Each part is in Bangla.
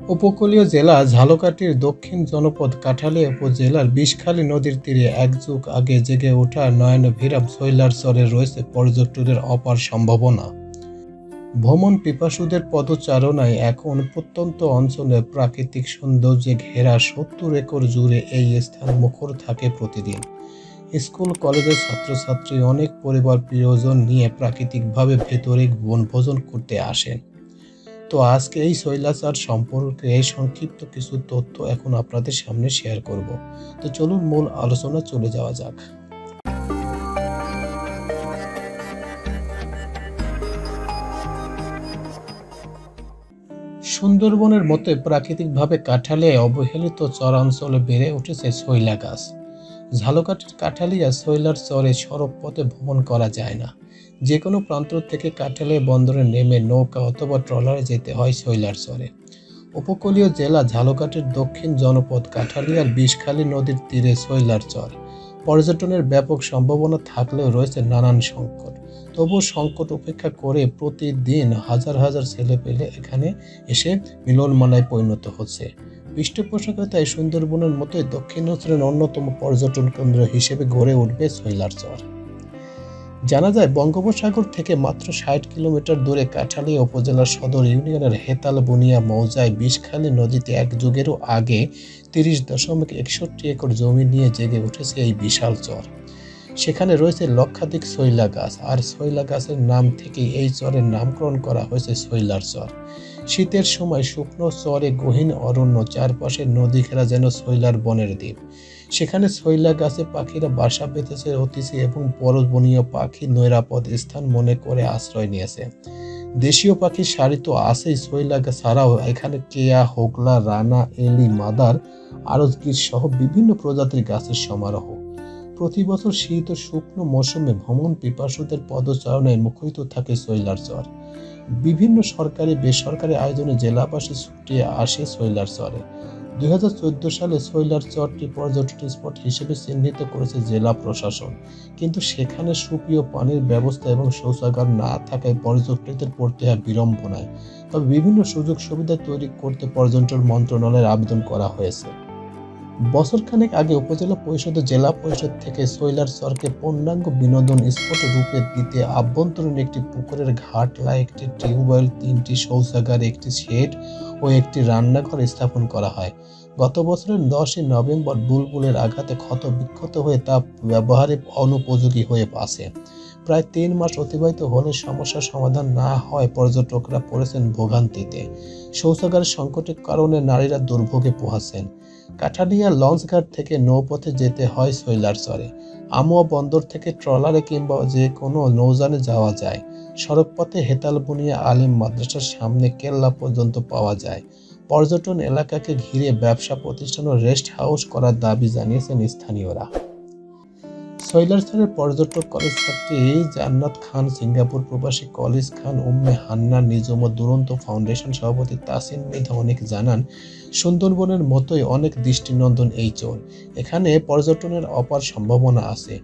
উপকূলীয় জেলা ঝালকাঠির দক্ষিণ জনপদ কাঠালিয়া উপজেলার বিষখালী নদীর তীরে এক যুগ আগে জেগে ওঠা নয়নভিরাম শৈলার চরে রয়েছে পর্যটনের অপার সম্ভাবনা। ভ্রমণ পিপাসুদের পদচারণায় এখন প্রত্যন্ত অঞ্চলে প্রাকৃতিক সৌন্দর্যে ঘেরা সত্তর একর জুড়ে এই স্থান মুখর থাকে প্রতিদিন। স্কুল, কলেজের ছাত্রছাত্রী, অনেক পরিবার প্রিয়জন নিয়ে প্রাকৃতিকভাবে ভেতরে বনভোজন করতে আসেন। তো আজকে এই শৈলাচার সম্পর্কে এই সংক্ষিপ্ত কিছু তথ্য এখন আপনাদের সামনে শেয়ার করব। তো চলুন মূল আলোচনা চলে যাওয়া যাক। সুন্দরবনের মতে প্রাকৃতিকভাবে কাঠালে অবহেলিত চরাঞ্চলে বেড়ে উঠেছে শৈলা গাছ ঝালকাঠির কাঠালিয়া শৈলার চরে সড়ক পথে ভ্রমণ করা যায় না। যে কোনো প্রান্ত থেকে কাঠালিয়া বন্দরে নেমে নৌকা অথবা ট্রলারে যেতে হয় শৈলার চরে উপকূলীয় জেলা ঝালকাঠির দক্ষিণ জনপদ কাঠালিয়ার বিষখালী নদীর তীরে শৈলার চর পর্যটনের ব্যাপক সম্ভাবনা থাকলেও রয়েছে নানান সংকট। তবু সংকট উপেক্ষা করে প্রতিদিন হাজার হাজার ছেলে পেলে এখানে এসে মিলনমালায় পরিণত হচ্ছে। পৃষ্ঠপোষকতায় সুন্দরবনের মতোই দক্ষিণাঞ্চলের অন্যতম পর্যটন কেন্দ্র হিসেবে গড়ে উঠবে শৈলার চর জানা যায়, বঙ্গোপসাগর থেকে মাত্র ষাট কিলোমিটার দূরে কাঠালিয়া উপজেলার সদর ইউনিয়নের হেতাল বুনিয়া মৌজায় বিষখালী নদীতে এক যুগেরও আগে তিরিশ দশমিক একষট্টি একর জমি নিয়ে জেগে উঠেছে এই বিশাল চর। সেখানে রয়েছে লক্ষাধিক শৈলা গাছ, আর শৈলা গাছের নাম থেকে এই চরের নামকরণ করা হয়েছে শৈলার চর। শীতের সময় শুকনো চরে গহীন অরণ্য চারপাশে নদী ঘেরা যেন শৈলার বনের দ্বীপ। সেখানে শৈলা গাছে পাখিরা বাসা বেঁধেছে অতিথি এবং পরবনীয় পাখি নৈরাপদ স্থান মনে করে আশ্রয় নিয়েছে। দেশীয় পাখির সারি তো আছেই শৈলা গাছ ছাড়াও এখানে কেয়া, হোগলা, রানা, এলি, মাদার, আরজগির সহ বিভিন্ন প্রজাতির গাছের সমারোহ। প্রতি বছর শীত ও শুকনো মৌসুমে ভ্রমণ পিপাসুদের পদচারণায় মুখরিত থাকে শৈলার চর বিভিন্ন সরকারি, বেসরকারি আয়োজনে জেলাবাসী ছুটিয়ে আসে শৈলার চরে দু হাজার চোদ্দ সালে শৈলার চরটি পর্যটন স্পট হিসেবে চিহ্নিত করেছে জেলা প্রশাসন। কিন্তু সেখানে সুপ্রিয় পানির ব্যবস্থা এবং শৌচাগার না থাকায় পর্যটকদের পড়তে হয় বিড়ম্বনায় তবে বিভিন্ন সুযোগ সুবিধা তৈরি করতে পর্যটন মন্ত্রণালয়ের আবেদন করা হয়েছে। বছরখানেক আগে উপজেলা পরিষদ ও জেলা পরিষদ থেকে শৈলার চরকে পূর্ণাঙ্গ বিনোদন স্পট রূপে দিতে আভ্যন্তরীণ একটি পুকুরের ঘাটলা একটি টিউবওয়েল, তিনটি শৌচাগার, একটি শেড ও একটি রান্নাঘর স্থাপন করা হয়। গত বছরের দশই নভেম্বর বুলবুলের আঘাতে ক্ষত বিক্ষত হয়ে তা ব্যবহারে অনুপযোগী হয়ে আসে। প্রায় তিন মাস অতিবাহিত হলে সমস্যার সমাধান না হয় পর্যটকরা পড়েছেন ভোগান্তিতে। শৌচাগার সংকটের কারণে নারীরা দুর্ভোগে পোহাচ্ছেন। কাঠালিয়া লঞ্চঘাট থেকে নৌপথে যেতে হয় শৈলার চরে। আমুয়া বন্দর থেকে ট্রলারে কিংবা যে কোনো নৌযানে যাওয়া যায়। সড়কপথে হেতালবুনিয়া আলিম মাদ্রাসার সামনে কেল্লা পর্যন্ত পাওয়া যায়। পর্যটন এলাকাকে ঘিরে ব্যবসা প্রতিষ্ঠান ও রেস্ট হাউস করার দাবি জানিয়েছেন স্থানীয়রা। শৈলারচরের পর্যটক কলেজ ছাত্রী জান্নাত খান, সিঙ্গাপুর প্রবাসী কলেজ খান উম্মে হান্না নিজম ও দুরন্ত ফাউন্ডেশন সভাপতি তাসিন মৃধা অনেক জানান, সুন্দরবনের মতোই অনেক দৃষ্টিনন্দন এই চর এখানে পর্যটনের অপার সম্ভাবনা আছে।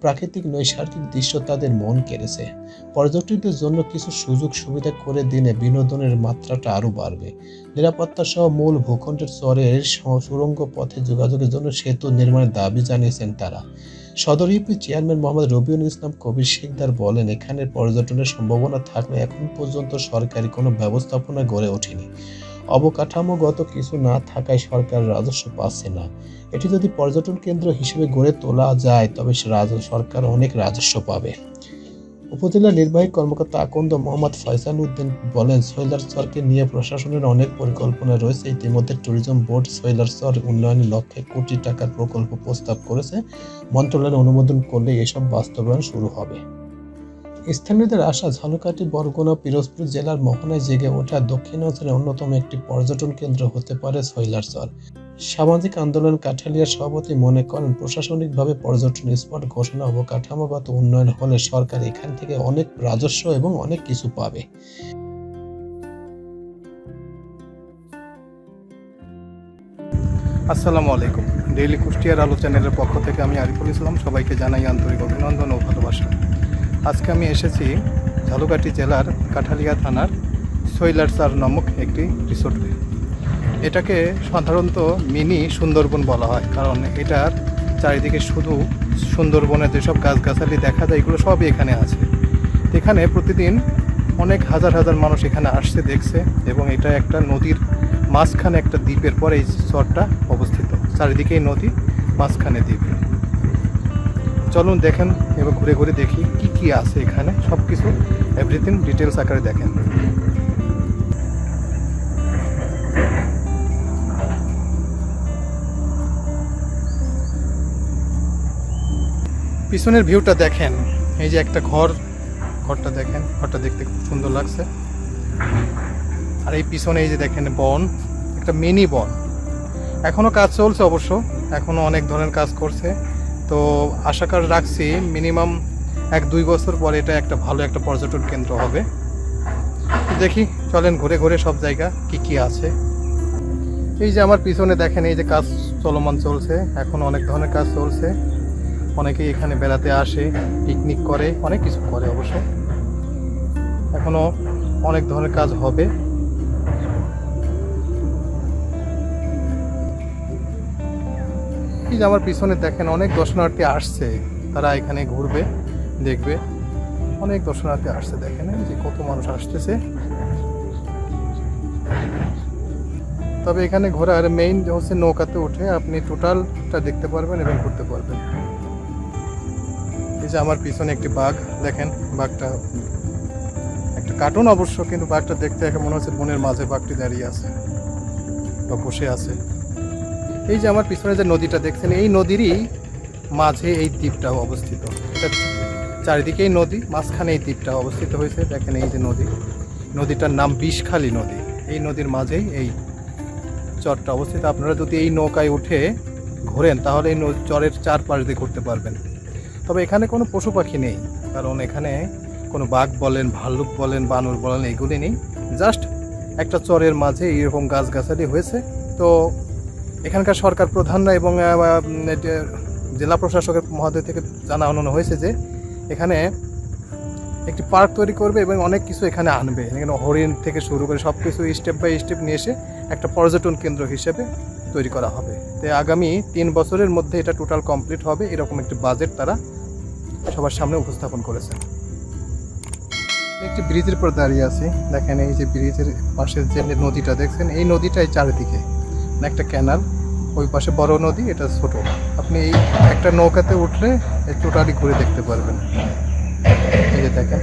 প্রাকৃতিক নৈসর্গিক দৃশ্য তাদের মন কেড়েছে। পর্যটকদের জন্য কিছু সুযোগ সুবিধা করে দিনে বিনোদনের মাত্রাটা আরও বাড়বে। নিরাপত্তা সহ মূল ভূখণ্ডের চরের স- সুড়ঙ্গ পথে যোগাযোগের জন্য সেতু নির্মাণের দাবি জানিয়েছেন তারা। সদর ইউপি চেয়ারম্যান মোহাম্মদ রবিউল ইসলাম কবির শিকদার বলেন এখানে পর্যটনের সম্ভাবনা থাকলে এখন পর্যন্ত সরকারি কোনো ব্যবস্থাপনা গড়ে ওঠেনি। অবকাঠামোগত কিছু না থাকায় সরকার রাজস্ব পাচ্ছে না। এটি যদি পর্যটন কেন্দ্র হিসেবে গড়ে তোলা যায়, তবে সরকার অনেক রাজস্ব পাবে। উপজেলা নির্বাহী কর্মকর্তা আকন্দ মোহাম্মদ ফয়সাল উদ্দিন বলেন, সৈলার চরকে নিয়ে প্রশাসনের অনেক পরিকল্পনা রয়েছে। ইতিমধ্যে ট্যুরিজম বোর্ড সৈলার চর উন্নয়নের লক্ষ্যে কোটি টাকার প্রকল্প প্রস্তাব করেছে। মন্ত্রণালয়ের অনুমোদন করলে এসব বাস্তবায়ন শুরু হবে। স্থানীয়দের আশা, ঝালকাঠি, বরগুনা, পিরোজপুর জেলার মোহনায় জেগে ওঠা দক্ষিণাঞ্চলের অন্যতম একটি পর্যটন কেন্দ্র হতে পারে শৈলারচর সামাজিক আন্দোলন কাঠালিয়ার সভাপতি মনে করেন, প্রশাসনিকভাবে পর্যটন স্পট ঘোষণা অবকাঠামোগত উন্নয়ন হলে সরকার এখান থেকে অনেক রাজস্ব এবং অনেক কিছু পাবে। আসসালামু আলাইকুম। ডেইলি কুষ্টিয়ার আলো চ্যানেলের পক্ষ থেকে আমি আরিফুল ইসলাম, সবাইকে জানাই আন্তরিক অভিনন্দন ও ভালোবাসা। আজকে আমি এসেছি ঝালুকাটি জেলার কাঠালিয়া থানার সৈলারসার নামক একটি রিসোর্টে এটাকে সাধারণত মিনি সুন্দরবন বলা হয়, কারণ এটার চারিদিকে শুধু সুন্দরবনের যেসব গাছগাছালি দেখা যায়, এগুলো সবই এখানে আছে। এখানে প্রতিদিন অনেক হাজার হাজার মানুষ এখানে আসছে, দেখছে, এবং এটা একটা নদীর মাঝখানে একটা দ্বীপের পরে এই চরটা অবস্থিত। চারিদিকেই নদী, মাঝখানে দ্বীপ। চলুন দেখেন, এবার ঘুরে ঘুরে দেখি কি কি আছে এখানে। সব কিছু এভরিথিং ডিটেলস আকারে দেখেন। পিছনের ভিউটা দেখেন। এই যে একটা ঘর, ঘরটা দেখেন। ঘরটা দেখতে খুব সুন্দর লাগছে। আর এই পিছনে এই যে দেখেন বন, একটা মিনি বন। এখনও কাজ চলছে অবশ্য, এখনও অনেক ধরনের কাজ করছে। তো আশা কর রাখছি মিনিমাম এক দুই বছর পরে এটা একটা ভালো একটা পর্যটন কেন্দ্র হবে। দেখি, চলেন ঘুরে ঘুরে সব জায়গা কি কি আছে। এই যে আমার পিছনে দেখেন, এই যে কাজ চলমান চলছে। এখন অনেক ধরনের কাজ চলছে। অনেকেই এখানে বেড়াতে আসে পিকনিক করে, অনেক কিছু করে অবশ্য। এখনও অনেক ধরনের কাজ হবে। এই যে আমার পিছনে দেখেন, অনেক দর্শনার্থী আসছে। তারা এখানে ঘুরবে, দেখবে। অনেক দর্শনার্থী আসছে, দেখেন যে কত মানুষ আসতেছে। তবে এখানে ঘোরার মেইন হচ্ছে নৌকাতে উঠে আপনি টোটালটা দেখতে পারবেন এবং ঘুরতে পারবেন। যে আমার পিছনে একটি বাঘ, দেখেন বাঘটা, একটা কার্টুন অবশ্য, কিন্তু বাঘটা দেখতে এখন মনে হচ্ছে বনের মাঝে বাঘটি দাঁড়িয়ে আছে বা বসে আছে। এই যে আমার পিছনে যে নদীটা দেখছেন, এই নদীরই মাঝে এই দ্বীপটা অবস্থিত। এটা চারিদিকেই নদী, মাঝখানে এই দ্বীপটা অবস্থিত হয়েছে। দেখেন এই যে নদী, নদীটার নাম বিষখালী নদী। এই নদীর মাঝেই এই চরটা অবস্থিত। আপনারা যদি এই নৌকায় উঠে ঘোরেন, তাহলে এই চরের চারপাশ দিয়ে ঘুরতে পারবেন। তবে এখানে কোনো পশু পাখি নেই। কারণ এখানে কোনো বাঘ বলেন, ভাল্লুক বলেন, বানর বলেন, এগুলি নেই। জাস্ট একটা চরের মাঝে এরকম গাছগাছালি হয়েছে। তো এখানকার সরকার প্রধানরা এবং জেলা প্রশাসকের মহোদয় থেকে জানানো হয়েছে যে এখানে একটি পার্ক তৈরি করবে এবং অনেক কিছু এখানে আনবে। এখানে হরিণ থেকে শুরু করে সব কিছু স্টেপ বাই স্টেপ নিয়ে এসে একটা পর্যটন কেন্দ্র হিসেবে তৈরি করা হবে। তো আগামী তিন বছরের মধ্যে এটা টোটাল কমপ্লিট হবে। এরকম একটি বাজেট তারা সবার সামনে উপস্থাপন করেছে একটি ব্রিজের উপর দাঁড়িয়ে আছি। দেখেন এই যে ব্রিজের পাশে যে নদীটা দেখছেন, এই নদীটাই চারিদিকে। মানে একটা ক্যানাল ওই পাশে বড় নদী, এটা ছোট। আপনি এই একটা নৌকাতে উঠলে টোটালি ঘুরে দেখতে পারবেন। এই যে দেখেন।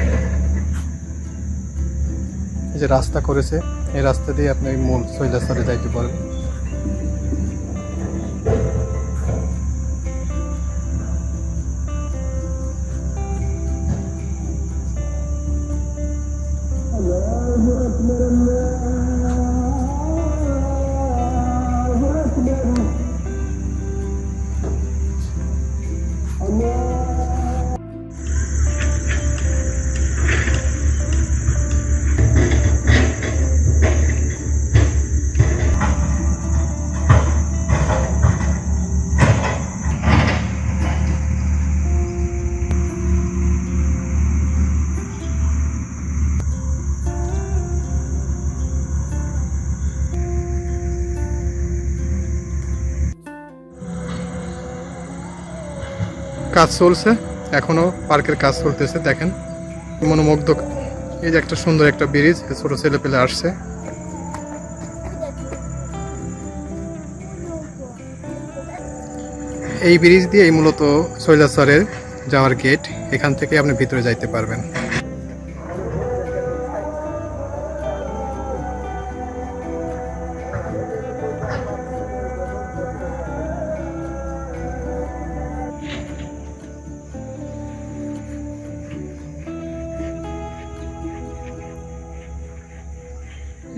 এই যে রাস্তা করেছে, এই রাস্তা দিয়ে আপনি মূল শৈলাস্তরে যাইতে পারবেন। কাজ চলছে, এখনও পার্কের কাজ চলতেছে, দেখেন। মনোমুগ্ধ এই যে একটা সুন্দর একটা ব্রিজ ছোট ছেলে পেলে আসছে। এই ব্রিজ দিয়েই মূলত শৈলাচরের যাওয়ার গেট এখান থেকে আপনি ভিতরে যাইতে পারবেন।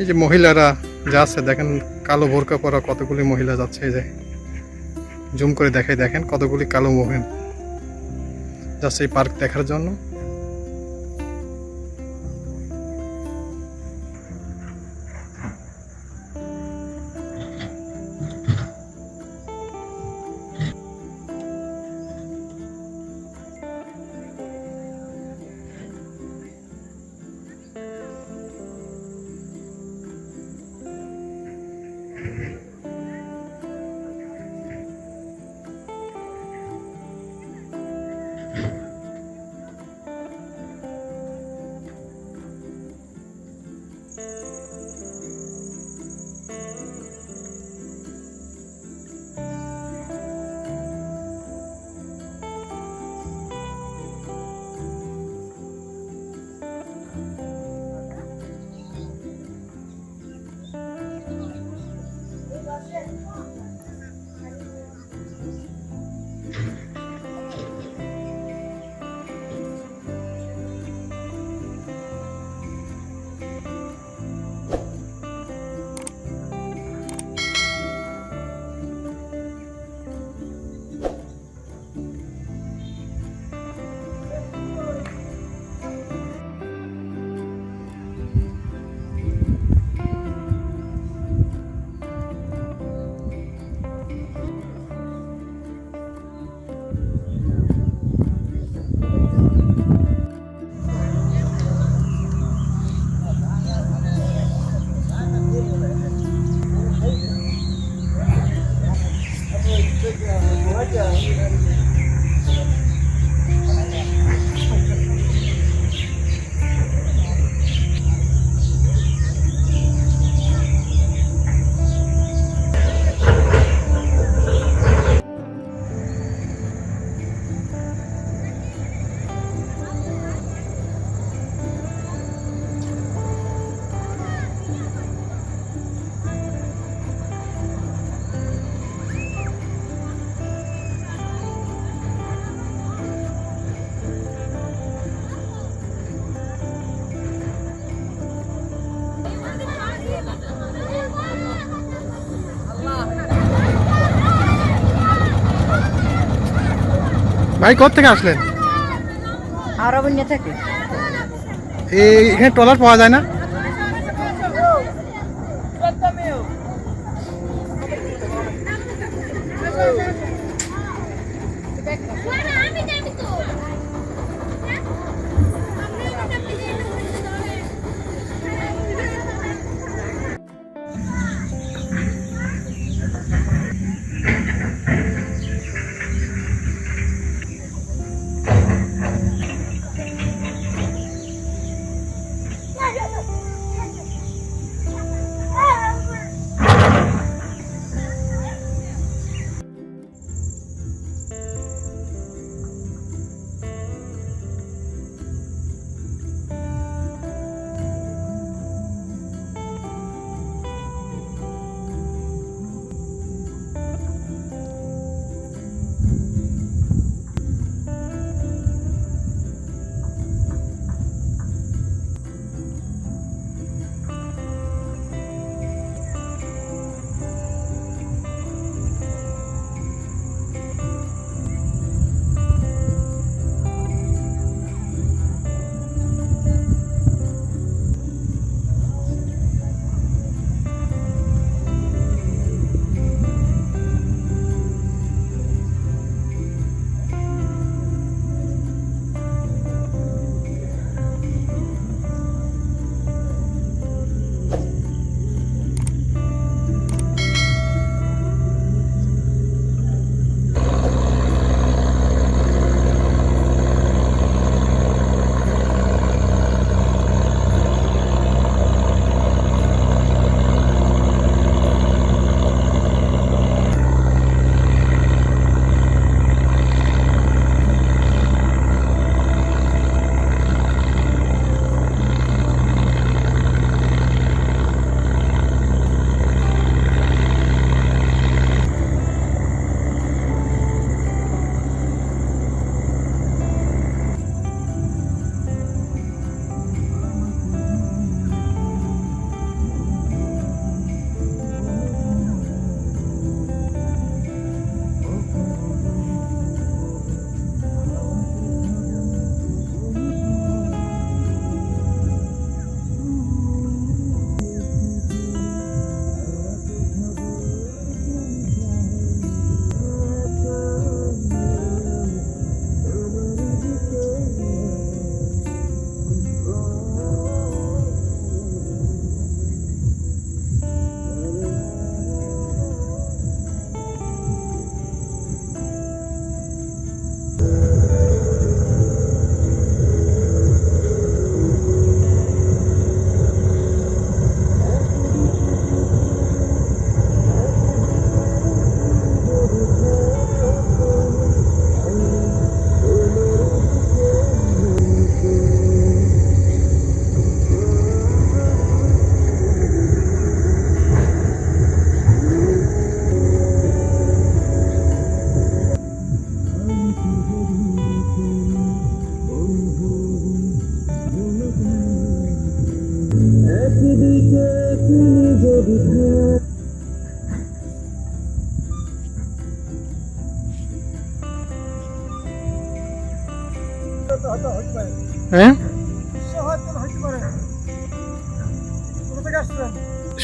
যে মহিলারা যাচ্ছে দেখেন কালো ভোরকা পরা কতগুলি মহিলা যাচ্ছে এই যে। জুম করে দেখে দেখেন কতগুলি কালো মহিলা যাচ্ছে এই পার্ক দেখার জন্য। ভাই থেকে আসলেন? আরবন্য থেকে। এই এখানে ট্রলার পাওয়া যায় না?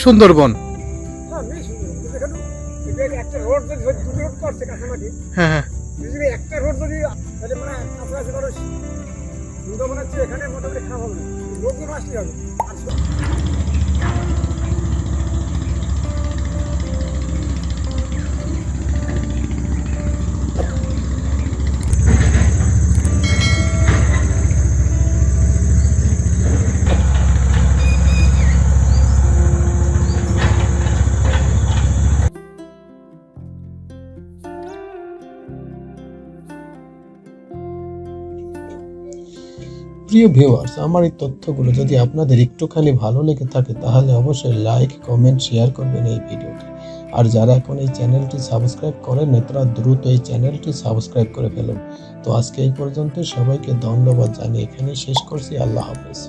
সুন্দরবন। হ্যাঁ হ্যাঁ একটা রোড যদি তাহলে মানে কাছাকাছি মানুষ সুন্দরবন হচ্ছে এখানে মোটামুটি খাওয়া হবে না। লোকজন আসলে হবে। প্রিয় ভিউয়ার্স আমার এই তথ্যগুলো যদি আপনাদের একটুখানি ভালো লেগে থাকে, তাহলে অবশ্যই লাইক কমেন্ট শেয়ার করবেন এই ভিডিওটি আর যারা এখন এই চ্যানেলটি সাবস্ক্রাইব করেন তারা দ্রুত এই চ্যানেলটি সাবস্ক্রাইব করে ফেলুন। তো আজকে এই পর্যন্ত সবাইকে ধন্যবাদ জানিয়ে এখানেই শেষ করছি। আল্লাহ হাফেজ।